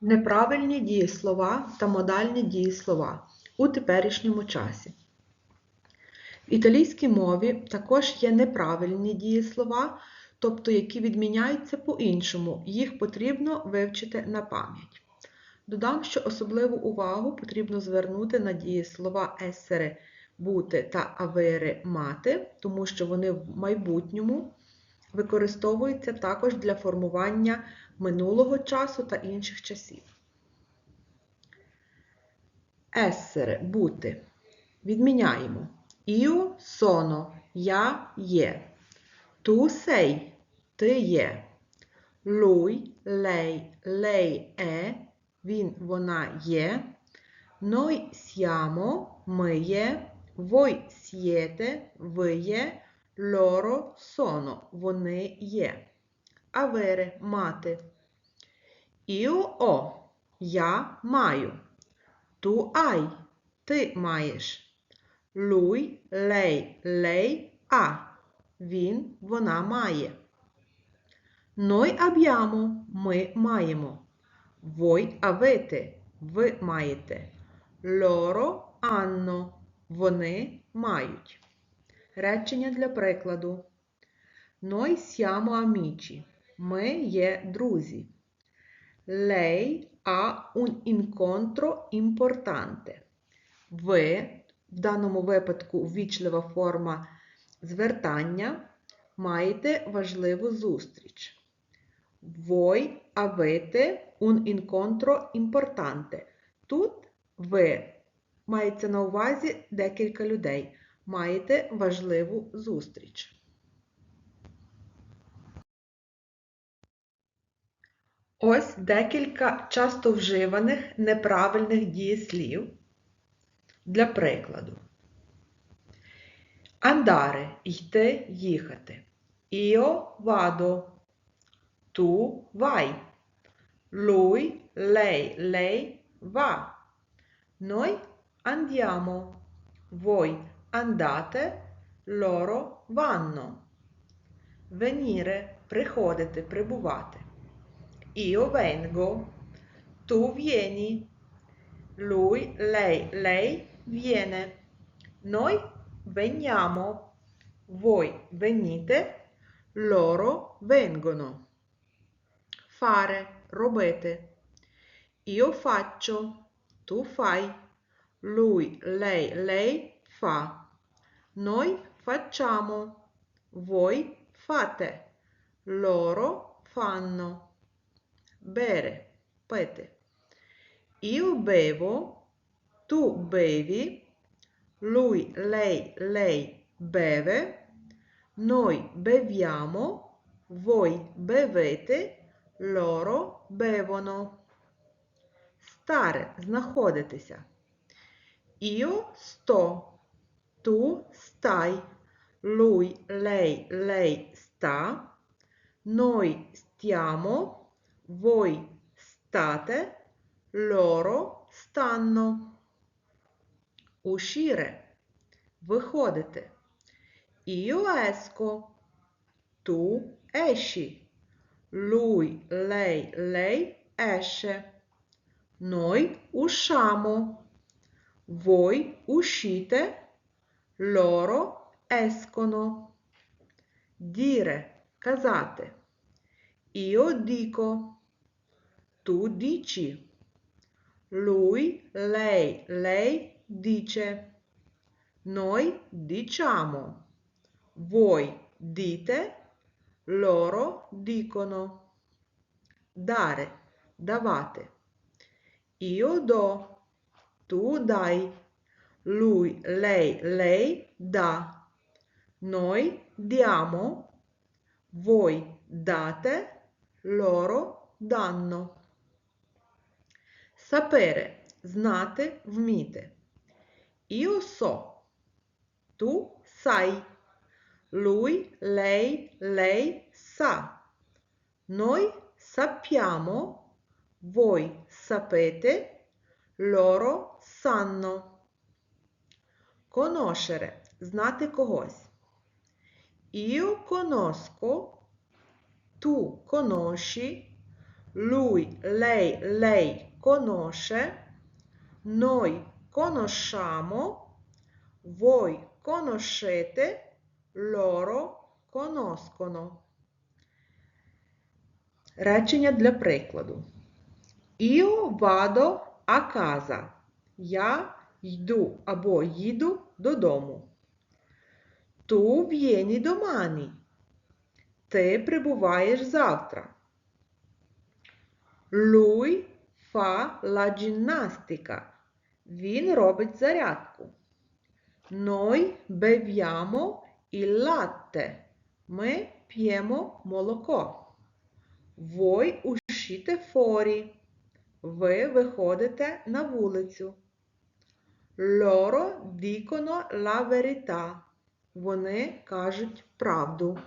Неправильні дієслова та модальні дієслова у теперішньому часі. В італійській мові також є неправильні дієслова, тобто які відміняються по-іншому, їх потрібно вивчити на пам'ять. Додам, що особливу увагу потрібно звернути на дієслова есере бути та авери мати, тому що вони в майбутньому використовуються також для формування минулого часу та інших часів. Essere – бути. Відміняємо. Io sono – я є. Tu sei – ти є. Lui, lei, lei è – він, вона є. Noi siamo – ми є. Voi siete – ви є. Loro sono – вони є. Avere – мати. Ho – я маю. Tu hai – ти маєш. Lui, lei, lei ha – він, вона має. Noi abbiamo – ми маємо. Voi avete – ви маєте. Loro hanno – вони мають. Речення для прикладу. Noi siamo amici. Ми є друзі. Lei ha un incontro importante. Ви, в даному випадку ввічлива форма звертання, маєте важливу зустріч. Voi avete un incontro importante. Тут ви мається на увазі декілька людей. Маєте важливу зустріч. Ось декілька часто вживаних неправильних дієслів. Для прикладу. Andare – йти, їхати. Io vado. Tu vai. Lui, lei, lei va. Noi andiamo. Voi andate. Loro vanno. Venire – приходити, прибувати. Io vengo, tu vieni, lui, lei, lei viene, noi veniamo, voi venite, loro vengono. Fare, robete. Io faccio, tu fai, lui, lei, lei fa, noi facciamo, voi fate, loro fanno Bere, pete. Io bevo, tu bevi, lui, lei, lei beve, noi beviamo, voi bevete, loro bevono. Stare, знаходитися. Io sto, tu stai, lui, lei, lei sta, noi stiamo, voi state, loro stanno. Uscire. Виходити. Io esco. Tu esci. Lui, lei, lei esce. Noi usciamo. Voi uscite. Loro escono. Dire. Казати. Io dico. Tu dici. Lui, lei, lei dice. Noi diciamo. Voi dite. Loro dicono. Dare. Davate. Io do. Tu dai. Lui, lei, lei dà. Noi diamo. Voi date. Loro danno. Sapere – знати, вміти. So. Tu sai. Lui, lei, lei sa. Noi sappiamo. Voi sapete. Loro sanno. Conoscere – знати когось. Io conosco. Tu conosci. lui, lei, lei conosce, noi conosciamo, voi conoscete, loro conoscono. Речення для прикладу. Io vado a casa. Я йду або їду додому. Tu vieni domani. Ти прибуваєш завтра. Lui fa la ginnastica. Він робить зарядку. Noi beviamo il latte. Ми п'ємо молоко. Voi uscite fuori. Ви виходите на вулицю. Loro dicono la verità. Вони кажуть правду.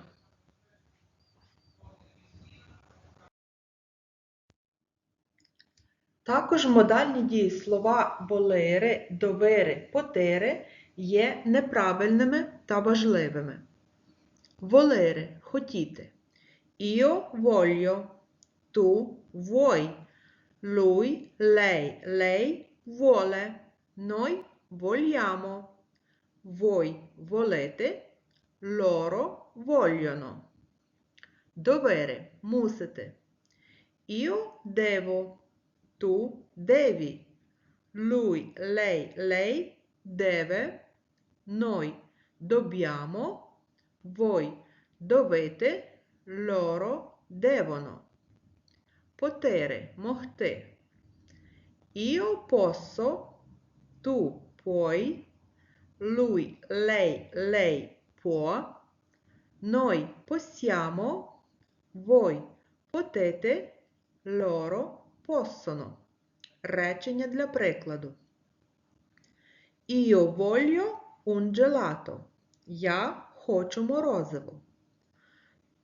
Також модальні дієслова болери, довери, потери є неправильними та важливими. Волери хотіти. Io voglio. Tu vuoi. Lui, lei, lei vuole. Noi vogliamo. Voi volete. Loro vogliono. Довери мусите. Io devo. tu devi, lui, lei, lei deve, noi dobbiamo, voi dovete, loro devono. Potere, morte. Io posso, tu puoi, lui, lei, lei può, noi possiamo, voi potete, loro devono. Possono. Речення для прикладу. Io voglio un gelato. Я хочу морозиво.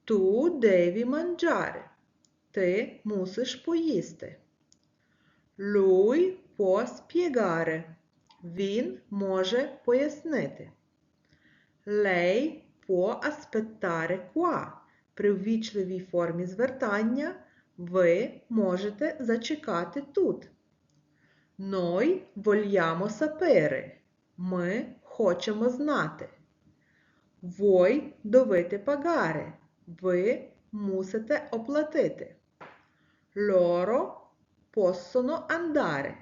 Tu devi mangiare. Ти мусиш поїсти. Lui può spiegare. Він може пояснити. Lei può aspettare qua. При ввічливій формі звертання ви можете зачекати тут. Noi vogliamo sapere. Ми хочемо знати. Voi dovete pagare. Ви мусите оплатити. Loro possono andare.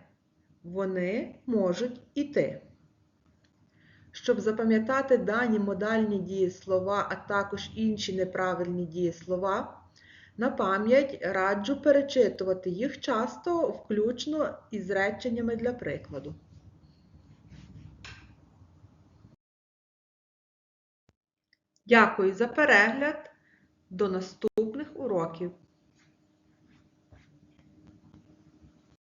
Вони можуть іти. Щоб запам'ятати дані модальні дієслова, а також інші неправильні дієслова, на пам'ять раджу перечитувати їх часто, включно із реченнями для прикладу. Дякую за перегляд. До наступних уроків!